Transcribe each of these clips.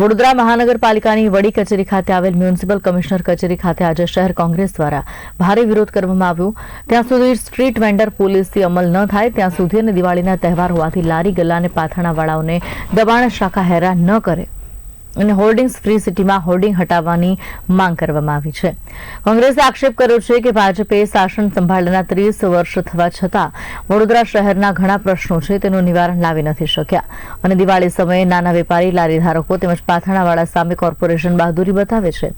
વડોદરા મહાનગરપાલિકાની વડી કચેરી ખાતે આવેલ મ્યુનિસિપલ કમિશનર કચેરી ખાતે આજે શહેર કોંગ્રેસ દ્વારા ભારે વિરોધ કરવામાં આવ્યો. ત્યાં સુધી સ્ટ્રીટ વેન્ડર પોલીસથી અમલ ન થાય, ત્યાં સુધી અને દિવાળીના તહેવાર હોવાથી લારી ગલ્લા અને પાથાણાવાળાઓને દબાણ શાખા હેરાન ન કરે. અને હોર્ડિંગ્સ ફ્રી સિટીમાં હોર્ડિંગ હટાવવાની માંગ કરવામાં આવી છે. કોંગ્રેસે આક્ષેપ કર્યો છે કે ભાજપે શાસન સંભાળેલા ત્રીસ વર્ષ થવા છતાં વડોદરા શહેરના ઘણા પ્રશ્નો છે, તેનું નિવારણ લાવી નથી શક્યા. અને દિવાળી સમયે નાના વેપારી લારી ધારકો તેમજ પાથાણાવાળા સામે કોર્પોરેશન બહાદુરી બતાવે છે.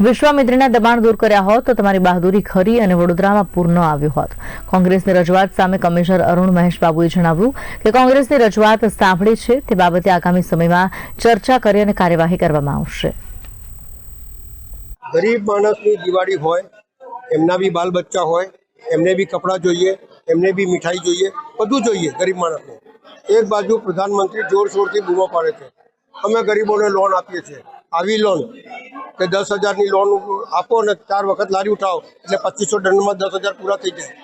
વિશ્વામિત્રીના દબાણ દૂર કર્યા હોત તો તમારી બહાદુરી ખરી અને વડોદરામાં પૂર ન આવ્યું હોત. કોંગ્રેસની રજૂઆત સામે કમિશનર અરુણ મહેશ બાબુએ જણાવ્યું કે કોંગ્રેસની રજૂઆત સાંભળી છે, તે બાબતે આગામી સમયમાં ચર્ચા કરી અને કાર્યવાહી કરવામાં આવશે. ગરીબ માણસની દિવાળી હોય, એમના બી બાલ બચ્ચા હોય, એમને બી કપડાં જોઈએ, એમને બી મીઠાઈ જોઈએ, બધું જોઈએ ગરીબ માણસને. એક બાજુ પ્રધાનમંત્રી જોરશોરથી બૂમો પાડે છે. અમે ગરીબોને લોન આપીએ છીએ. આવી લોન કે દસ હજારની લોન આપો ને ચાર વખત લારી ઉઠાવો, એટલે પચીસો દંડમાં દસ હજાર પૂરા થઈ જાય.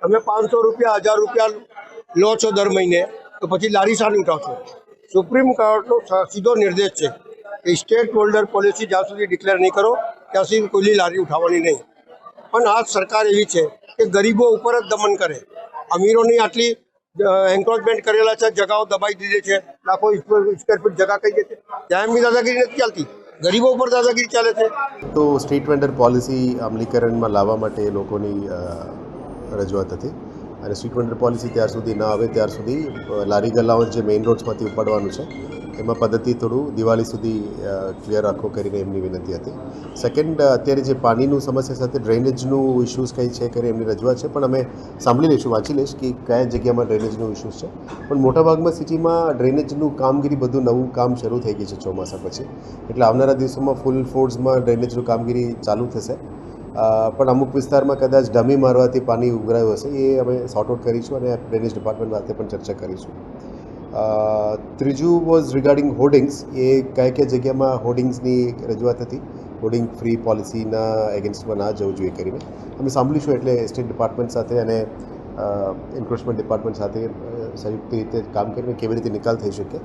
તમે પાંચસો રૂપિયા, હજાર રૂપિયા લો છો દર મહિને, તો પછી લારી સારી ઉઠાવશો? સુપ્રીમ કોર્ટનો સીધો નિર્દેશ છે કે સ્ટેટ હોલ્ડર પોલિસી જ્યાં સુધી ડિક્લેર નહીં કરો, ત્યાં સુધી કોઈની લારી ઉઠાવવાની નહીં. પણ આ સરકાર એવી છે કે ગરીબો ઉપર જ દમન કરે. અમીરોની આટલી એન્ક્રોચમેન્ટ કરેલા છે, જગાઓ દબાઈ દીધી છે, લાખો સ્ક્વેર ફીટ જગા કહી દે છે. ત્યાં એમની દાદાગીરી નથી ચાલતી. ગરીબો ઉપર દાદાગીરી ચાલે છે. તો સ્ટ્રીટ વેન્ડર પોલિસી અમલીકરણમાં લાવવા માટે લોકોની રજૂઆત હતી. અને સ્વીટ વેન્ડર પોલિસી ત્યાર સુધી ન આવે, ત્યાર સુધી લારી ગલ્લાઓ જે મેઇન રોડ્સમાંથી ઉપાડવાનું છે, એમાં પદ્ધતિ થોડું દિવાળી સુધી ક્લિયર રાખો કરીને એમની વિનંતી હતી. સેકન્ડ અત્યારે જે પાણીનું સમસ્યા સાથે ડ્રેનેજનું ઇશ્યુઝ કંઈ છે કરી એમની રજૂઆત છે, પણ અમે સાંભળી લઈશું, વાંચી લઈશ કે કયા જગ્યામાં ડ્રેનેજનું ઇશ્યુઝ છે. પણ મોટાભાગમાં સિટીમાં ડ્રેનેજનું કામગીરી બધું નવું કામ શરૂ થઈ ગયું છે ચોમાસા પછી. એટલે આવનારા દિવસોમાં ફૂલ ફોર્સમાં ડ્રેનેજનું કામગીરી ચાલુ થશે. પણ અમુક વિસ્તારમાં કદાચ ડમી મારવાથી પાણી ઉભરાયું હશે, એ અમે સોર્ટ આઉટ કરીશું અને ડ્રેનેજ ડિપાર્ટમેન્ટ સાથે પણ ચર્ચા કરીશું. ત્રીજું વોઝ રિગાર્ડિંગ હોર્ડિંગ્સ એ કયા કયા જગ્યામાં હોર્ડિંગ્સની રજૂઆત હતી? હોર્ડિંગ ફ્રી પોલિસીના એગેન્સ્ટમાં ના જવું જોઈએ કરીને. અમે સાંભળીશું એટલે સ્ટેટ ડિપાર્ટમેન્ટ સાથે અને એન્ક્રોચમેન્ટ ડિપાર્ટમેન્ટ સાથે સંયુક્ત રીતે કામ કરીને કેવી રીતે નિકાલ થઈ શકે.